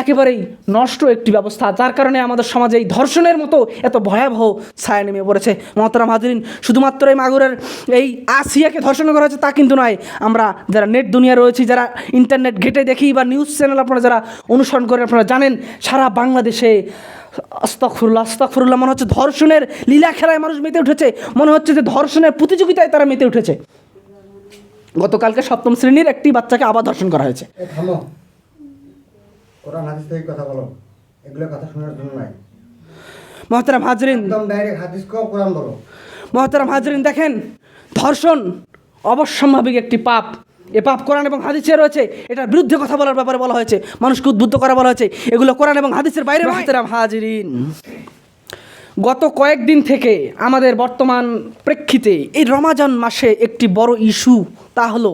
একেবারেই নষ্ট একটি ব্যবস্থা, যার কারণে আমাদের সমাজে এই ধর্ষণের মতো এত ভয়াবহ ছায়া নেমে পড়েছে। মহতরাম হাজরিন, শুধুমাত্র এই মাগুরের এই আসিয়াকে ধর্ষণ করা হয়েছে তা কিন্তু নয়, আমরা যারা নেট দুনিয়া রয়েছি, যারা ইন্টারনেট ঘেটে দেখি বা নিউজ চ্যানেল আপনারা যারা অনুসরণ করে আপনারা জানেন, সারা বাংলাদেশে আস্তাকফুরুল্লাহ আস্তাকফুরুল্লাহ মনে হচ্ছে ধর্ষণের লীলা খেলায় মানুষ মেতে উঠেছে, মনে হচ্ছে যে ধর্ষণের প্রতিযোগিতায় তারা মেতে উঠেছে। গতকালকে সপ্তম শ্রেণির একটি বাচ্চাকে আবার ধর্ষণ করা হয়েছে। কোরআন হাদিস থেকে কথা বলো। এগুলো কথা শোনার জন্য নাই। মহতারাম হাজরিন। একদম ডাইরেক্ট হাদিস কো কোরআন বলো। মহতারাম হাজরিন দেখেন ধর্ষণ অবশ্যম্ভাবিক একটি পাপ। এ পাপ কোরআন এবং হাদিসে রয়েছে এটার বিরুদ্ধে কথা বলার ব্যাপারে বলা হয়েছে মানুষকে উদ্বুদ্ধ করা বলা হয়েছে। এগুলো কোরআন এবং হাদিসের বাইরে মহতারাম হাজরিন। গত কয়েকদিন থেকে আমাদের বর্তমান প্রেক্ষিতে এই রমাজান মাসে একটি বড় ইস্যু তা হলো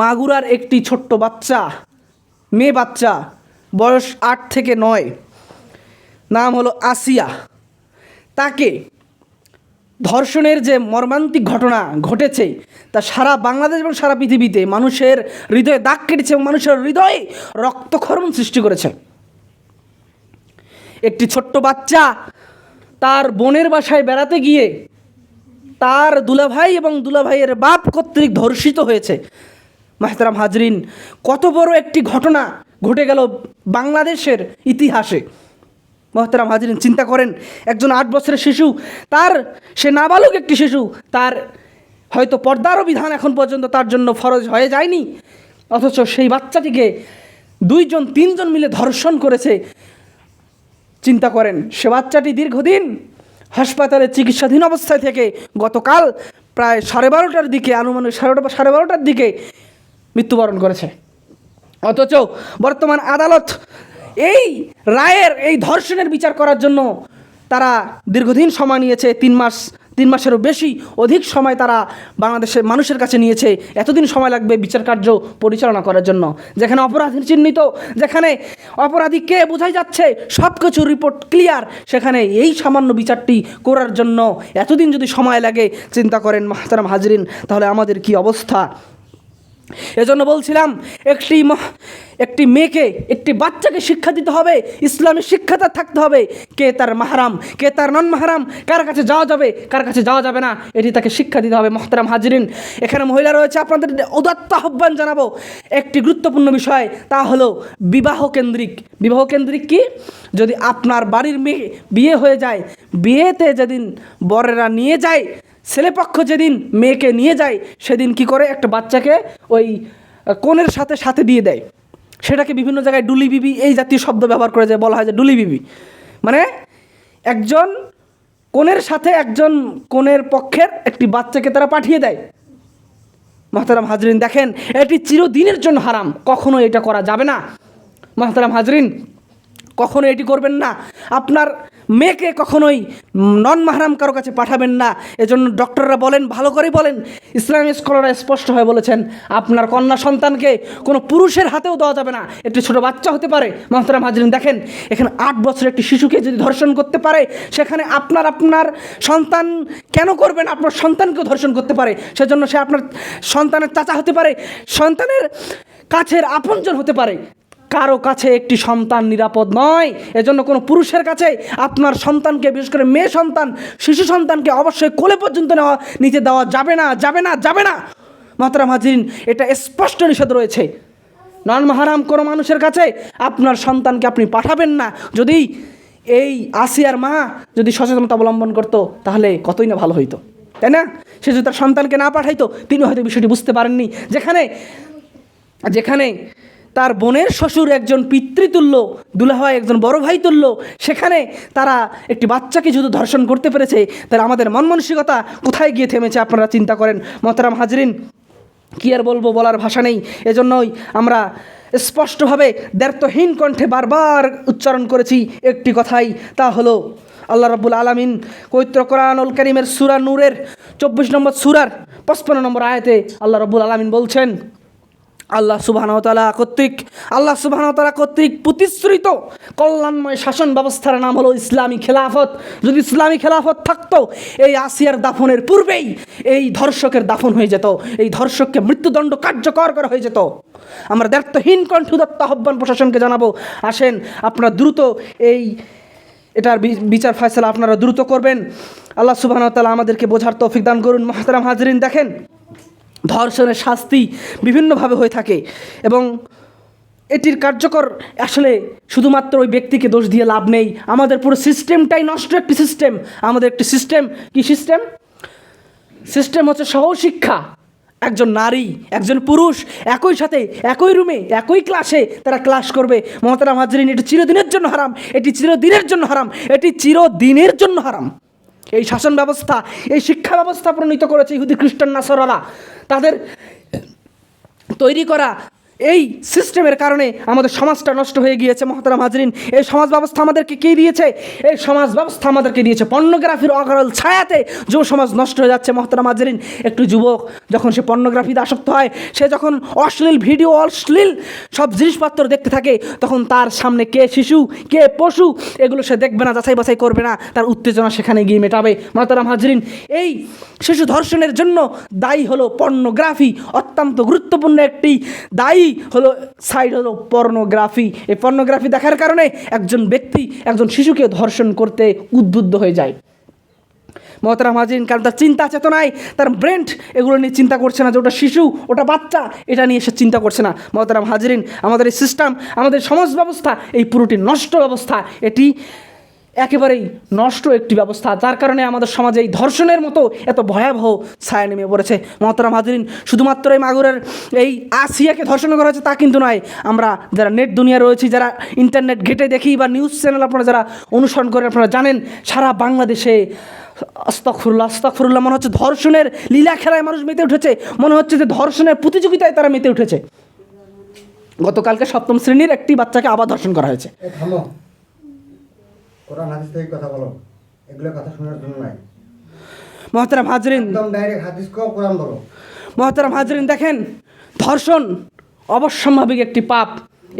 মাগুরার একটি ছোট্ট বাচ্চা মেয়ে বাচ্চা, বয়স আট থেকে নয়। নাম হলো আসিয়া। তাকে ধর্ষণের যে মর্মান্তিক ঘটনা ঘটেছে, তা সারা বাংলাদেশ এবং সারা পৃথিবীতে মানুষের হৃদয়ে দাগ কেটেছে এবং মানুষের হৃদয়ে রক্তক্ষরণ সৃষ্টি করেছে। একটি ছোট্ট বাচ্চা তার বোনের বাসায় বেড়াতে গিয়ে তার দুলাভাই এবং দুলাভাইয়ের বাপ কর্তৃক ধর্ষিত হয়েছে। মাহতারাম হাজরিন, কত বড় একটি ঘটনা ঘটে গেল বাংলাদেশের ইতিহাসে। মহতারাম হাজরিন, চিন্তা করেন, একজন আট বছরের শিশু, তার, সে নাবালক একটি শিশু, তার হয়তো পর্দারও বিধান এখন পর্যন্ত তার জন্য ফরজ হয়ে যায়নি, অথচ সেই বাচ্চাটিকে দুইজন, তিনজন মিলে ধর্ষণ করেছে। চিন্তা করেন, সে বাচ্চাটি দীর্ঘদিন হাসপাতালে চিকিৎসাধীন অবস্থায় থেকে গতকাল প্রায় সাড়ে বারোটার দিকে, আনুমানিক সাড়ে সাড়ে বারোটার দিকে মৃত্যুবরণ করেছে। অথচ বর্তমান আদালত এই রায়ের, এই ধর্ষণের বিচার করার জন্য তারা দীর্ঘদিন সময় নিয়েছে, তিন মাস, তিন মাসেরও বেশি অধিক সময় তারা বাংলাদেশের মানুষের কাছে নিয়েছে। এতদিন সময় লাগবে বিচার কার্য পরিচালনা করার জন্য। যেখানে অপরাধীর চিহ্নিত, যেখানে অপরাধী কে বোঝাই যাচ্ছে সব কিছু রিপোর্ট ক্লিয়ার সেখানে এই সামান্য বিচারটি করার জন্য এতদিন যদি সময় লাগে, চিন্তা করেন মাহতারাম হাজরিন, তাহলে আমাদের কি অবস্থা? এজন্য বলছিলাম, একটি একটি মেয়েকে, একটি বাচ্চাকে শিক্ষা দিতে হবে, ইসলামী শিক্ষা তার থাকতে হবে। কে তার মাহারাম, কে তার নন মাহারাম কার কাছে যাওয়া যাবে, কার কাছে যাওয়া যাবে না, এটি তাকে শিক্ষা দিতে হবে, মহতারাম হাজরিন। এখানে মহিলা রয়েছে, আপনাদের উদাত্ত আহ্বান জানাব। একটি গুরুত্বপূর্ণ বিষয়, তা হলো বিবাহ কেন্দ্রিক। বিবাহ কেন্দ্রিক কি? যদি আপনার বাড়ির মেয়ে বিয়ে হয়ে যায়, বিয়েতে যেদিন বরেরা নিয়ে যায় ছেলেপক্ষ যেদিন মেয়েকে নিয়ে যায়, সেদিন কি করে? একটা বাচ্চাকে ওই কোণের সাথে সাথে দিয়ে দেয়। সেটাকে বিভিন্ন জায়গায় ডুলি বিবি, এই জাতীয় শব্দ ব্যবহার করে যায় বলা হয় যে ডুলি বিবি। মানে একজন কোণের সাথে একজন কোণের পক্ষের একটি বাচ্চাকে তারা পাঠিয়ে দেয়। মাহতারাম হাজরিন, দেখেন, এটি চিরদিনের জন্য হারাম। কখনো এটা করা যাবে না। মাহতারাম হাজরিন, কখনো এটি করবেন না। আপনার মেয়েকে কখনোই নন মাহরাম কারও কাছে পাঠাবেন না। এজন্য ডক্টররা বলেন, ভালো করে বলেন। ইসলামী স্কলাররা স্পষ্ট হয়ে বলেছেন, আপনার কন্যা সন্তানকে কোনো পুরুষের হাতেও দেওয়া যাবে না। একটি ছোট বাচ্চা হতে পারে। মাহতারাম হাজরিন, দেখেন, এখানে আট বছরের একটি শিশুকে যদি ধর্ষণ করতে পারে, সেখানে আপনার আপনার সন্তান কেন করবেন আপনার সন্তানকেও ধর্ষণ করতে পারে। সেজন্য সে আপনার সন্তানের চাচা হতে পারে। সন্তানের কাছের আপনজন হতে পারে। কারও কাছে একটি সন্তান নিরাপদ নয়। এজন্য কোনো পুরুষের কাছে আপনার সন্তানকে, বিশেষ করে মেয়ে সন্তান, শিশু সন্তানকে অবশ্যই কোলে পর্যন্ত নেওয়া নিতে দেওয়া যাবে না যাবে না যাবে না। মাতরাম হাজিরিন এটা স্পষ্ট নিষেধ রয়েছে। নন মাহারাম কোনো মানুষের কাছে আপনার সন্তানকে আপনি পাঠাবেন না। যদি এই আসিয়ার মা যদি সচেতনতা অবলম্বন করতো, তাহলে কতই না ভালো হইতো। তাই না? সে যদি তার সন্তানকে না পাঠাইতো, তিনি হয়তো বিষয়টি বুঝতে পারেননি। যেখানে যেখানে তার বোনের শ্বশুর একজন পিতৃতুল্য, দুলাভাই একজন বড় ভাই তুল্য সেখানে তারা একটি বাচ্চাকে যদি ধর্ষণ করতে পেরেছে, তাহলে আমাদের মন মানসিকতা কোথায় গিয়ে থেমেছে আপনারা চিন্তা করেন? মহতারাম হাজরিন, কি আর বলব বলার ভাষা নেই। এজন্যই আমরা স্পষ্টভাবে দ্ব্যর্থহীন কণ্ঠে বারবার উচ্চারণ করেছি একটি কথাই, তা হলো, আল্লাহ রাব্বুল আলামিন পবিত্র কোরআনুল করিমের সুরা নূরের চব্বিশ নম্বর সুরার পঁচপন্ন নম্বর আয়াতে আল্লাহ রাব্বুল আলামিন বলছেন আল্লাহ সুবাহতালা কর্তৃক, আল্লাহ সুবাহতালা কর্তৃক প্রতিশ্রুত কল্যাণময় শাসন ব্যবস্থার নাম হলো ইসলামী খেলাফত। যদি ইসলামী খেলাফত থাকতো, এই আসিয়ার দাফনের পূর্বেই এই ধর্ষকের দাফন হয়ে যেত, এই ধর্ষককে মৃত্যুদণ্ড কার্যকর করা হয়ে যেত। আমরা দায়িত্বহীন কণ্ঠ দত্ত আহ্বান প্রশাসনকে জানাব, আসেন আপনারা দ্রুত এই এটার বিচার ফয়সলা আপনারা দ্রুত করবেন। আল্লাহ সুবাহ তালা আমাদেরকে বোঝার তৌফিক দান করুন। মহতারাম হাজরিন, দেখেন ধর্ষণের শাস্তি বিভিন্নভাবে হয়ে থাকে এবং এটির কার্যকর আসলে শুধুমাত্র ওই ব্যক্তিকে দোষ দিয়ে লাভ নেই। আমাদের পুরো সিস্টেমটাই নষ্ট একটি সিস্টেম। আমাদের একটি সিস্টেম। কি সিস্টেম? সিস্টেম হচ্ছে সহশিক্ষা। একজন নারী, একজন পুরুষ একই সাথে, একই রুমে একই ক্লাসে তারা ক্লাস করবে। মহতারাম হাজরিন এটি চিরদিনের জন্য হারাম। এটি চিরদিনের জন্য হারাম। এটি চিরদিনের জন্য হারাম। এই শাসন ব্যবস্থা এই শিক্ষা ব্যবস্থা প্রণীত করেছে ইহুদি খ্রিস্টান নাসরালা তাদের তৈরি করা এই সিস্টেমের কারণে আমাদের সমাজটা নষ্ট হয়ে গিয়েছে, মহতারাম হাজরিন। এই সমাজ ব্যবস্থা আমাদেরকে কী দিয়েছে? এই সমাজ ব্যবস্থা আমাদেরকে দিয়েছে। পর্নোগ্রাফির অকারল ছায়াতে যুব সমাজ নষ্ট হয়ে যাচ্ছে, মহতারাম হাজরিন। একটু যুবক যখন সে পর্নোগ্রাফিতে আসক্ত হয়, সে যখন অশ্লীল ভিডিও, অশ্লীল সব জিনিসপত্র দেখতে থাকে, তখন তার সামনে কে শিশু, কে পশু, এগুলো সে দেখবে না, যাচাই বাছাই করবে না। তার উত্তেজনা সেখানে গিয়ে মেটাবে। মহতারাম হাজরিন, এই শিশু ধর্ষণের জন্য দায়ী হলো পর্নোগ্রাফি। অত্যন্ত গুরুত্বপূর্ণ একটি দায়ী হলো সাইড হলো পর্নোগ্রাফি এই পর্নোগ্রাফি দেখার কারণে একজন ব্যক্তি, একজন শিশুকে ধর্ষণ করতে উদ্বুদ্ধ হয়ে যায়। মহতারাম হাজিন কারণ তার চিন্তা চেতনায়, তার ব্রেন্ট এগুলো নিয়ে চিন্তা করছে না যে ওটা শিশু, ওটা বাচ্চা, এটা নিয়ে সে চিন্তা করছে না। মহতারাম হাজিরিন, আমাদের এই সিস্টেম আমাদের সমাজ ব্যবস্থা, এই পুরোটি নষ্ট ব্যবস্থা, এটি একেবারেই নষ্ট একটি ব্যবস্থা। যার কারণে আমাদের সমাজে এই ধর্ষণের মতো এত ভয়াবহ ছায়া নেমে পড়েছে। মহতারাম হাজরিন, শুধুমাত্র এই মাগুরের এই আসিয়াকে ধর্ষণ করা হয়েছে তা কিন্তু নয়। আমরা যারা নেট দুনিয়া রয়েছি, যারা ইন্টারনেট ঘেটে দেখি বা নিউজ চ্যানেল আপনারা যারা অনুসরণ করে আপনারা জানেন, সারা বাংলাদেশে আস্তাকফুরুল্লাহ আস্তাকফুরুল্লাহ মনে হচ্ছে ধর্ষণের লীলা খেলায় মানুষ মেতে উঠেছে। মনে হচ্ছে যে ধর্ষণের প্রতিযোগিতায় তারা মেতে উঠেছে। গতকালকে সপ্তম শ্রেণির একটি বাচ্চাকে আবার ধর্ষণ করা হয়েছে। কোরআন হাদিস থেকে কথা বলো। এগুলো কথা শোনার জন্য নাই। মহতারাম হাজরিন। একদম ডাইরেক্ট হাদিস কো কোরআন বলো। মহতারাম হাজরিন দেখেন ধর্ষণ অবশ্যম্ভাবিক একটি পাপ।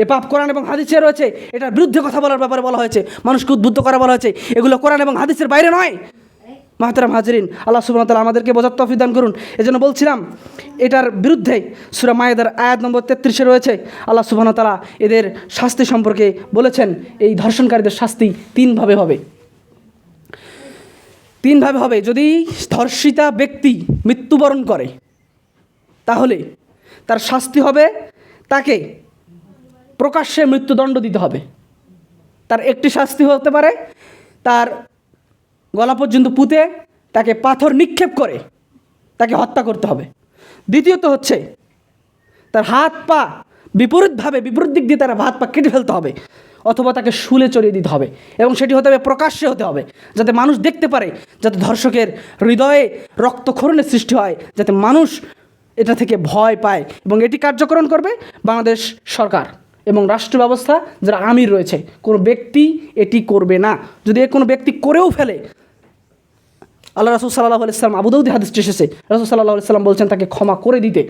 এ পাপ কোরআন এবং হাদিসে রয়েছে এটার বিরুদ্ধে কথা বলার ব্যাপারে বলা হয়েছে মানুষকে উদ্বুদ্ধ করা বলা হয়েছে। এগুলো কোরআন এবং হাদিসের বাইরে নয়। মাহতারাম হাজরিন, আল্লাহ সুবহানাহু আমাদেরকে বোঝার তফিক দান করুন। এজন্য বলছিলাম, এটার বিরুদ্ধে সুরা মায়েদার আয়াত নম্বর তেত্রিশে রয়েছে। আল্লাহ সুবহানাহু তাআলা এদের শাস্তি সম্পর্কে বলেছেন, এই ধর্ষণকারীদের শাস্তি তিনভাবে হবে। তিনভাবে হবে, যদি ধর্ষিতা ব্যক্তি মৃত্যুবরণ করে, তাহলে তার শাস্তি হবে তাকে প্রকাশ্যে মৃত্যুদণ্ড দিতে হবে। তার একটি শাস্তি হতে পারে, তার গলা পর্যন্ত পুঁতে তাকে পাথর নিক্ষেপ করে তাকে হত্যা করতে হবে। দ্বিতীয়ত হচ্ছে, তার হাত পা বিপরীতভাবে, বিপরীত দিক দিয়ে তার হাত পা কেটে ফেলতে হবে অথবা তাকে শুলে চড়িয়ে দিতে হবে এবং সেটি হতে হবে, প্রকাশ্যে হতে হবে, যাতে মানুষ দেখতে পারে, যাতে ধর্ষকের হৃদয়ে রক্তক্ষরণের সৃষ্টি হয়, যাতে মানুষ এটা থেকে ভয় পায় এবং এটি কার্যকরণ করবে বাংলাদেশ সরকার এবং রাষ্ট্র ব্যবস্থা, যারা আমির রয়েছে, কোনো ব্যক্তি এটি করবে না। যদি কোনো ব্যক্তি করেও ফেলে আল্লাহ রাসুল সাল্লাহ আলাইসালাম আবুদাউদি হাদিসটি এসেছে। রাসুল সাল্লাহ আলাইসাল্লাম বলছেন, তাকে ক্ষমা করে দিতে।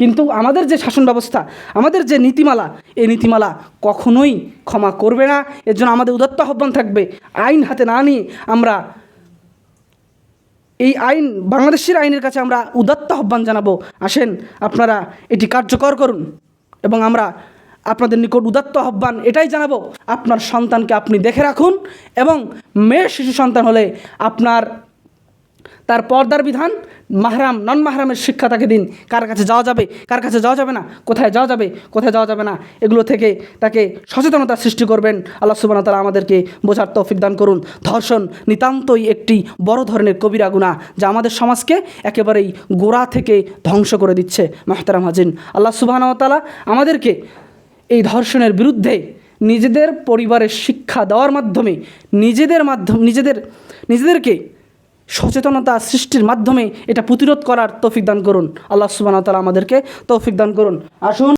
কিন্তু আমাদের যে শাসন ব্যবস্থা, আমাদের যে নীতিমালা, এই নীতিমালা কখনোই ক্ষমা করবে না। এর জন্য আমাদের উদত্ত আহ্বান থাকবে, আইন হাতে না নিয়ে আমরা এই আইন, বাংলাদেশের আইনের কাছে আমরা উদাত্ত আহ্বান জানাব। আসেন, আপনারা এটি কার্যকর করুন এবং আমরা আপনাদের নিকট উদাত্ত আহ্বান এটাই জানাব, আপনার সন্তানকে আপনি দেখে রাখুন এবং মেয়ে শিশু সন্তান হলে আপনার তার পর্দার বিধান, মাহরাম নন মাহরামের শিক্ষা তাকে দিন। কার কাছে যাওয়া যাবে, কার কাছে যাওয়া যাবে না, কোথায় যাওয়া যাবে, কোথায় যাওয়া যাবে না, এগুলো থেকে তাকে সচেতনতা সৃষ্টি করবেন। আল্লাহ সুবাহ তালা আমাদেরকে বোঝার তৌফিক দান করুন। ধর্ষণ নিতান্তই একটি বড় ধরনের কবিরা গুণা যা আমাদের সমাজকে একেবারেই গোড়া থেকে ধ্বংস করে দিচ্ছে। মাহতারাম হাজিন, আল্লাহ সুবাহ তালা আমাদেরকে এই ধর্ষণের বিরুদ্ধে নিজেদের পরিবারের শিক্ষা দেওয়ার মাধ্যমে, নিজেদের মাধ্যম, নিজেদের, নিজেদেরকে সচেতনতা সৃষ্টির মাধ্যমে এটা প্রতিরোধ করার তৌফিক দান করুন। আল্লাহ সুবাহ তালা আমাদেরকে তৌফিক দান করুন। আসুন।